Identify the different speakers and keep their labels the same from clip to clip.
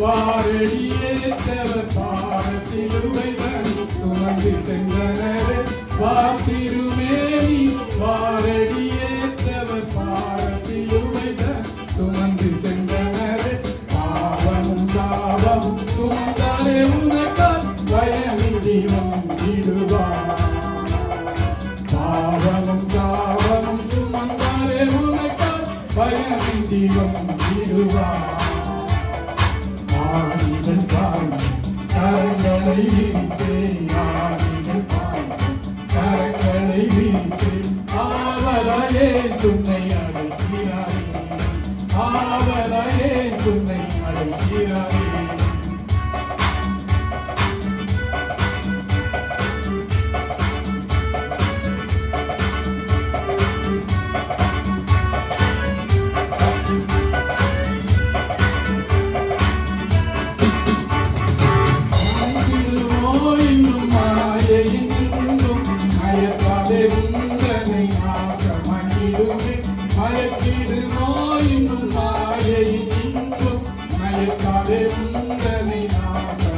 Speaker 1: வாரடியேற்றவர் பாரசிலுவை சுமந்து சென்றனர். வாத்தி நீதியும் நீடுவார் பாவமும் சாவமும் சுமந்தாரே உனக்கு பயமின்றியும் நீடுவார் ஆதிகள் பாய் கரங்களை விரித்தே ஆதிகள் பாய் சுன்னை அழைக்கிறாரே ஆவலாயே சுன்னை அழைக்கிறாரே மயக்கிடுமோ இன்னும் மாயை இன்பம் மயக்காதே முந்தனை நாசம்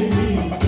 Speaker 1: baby.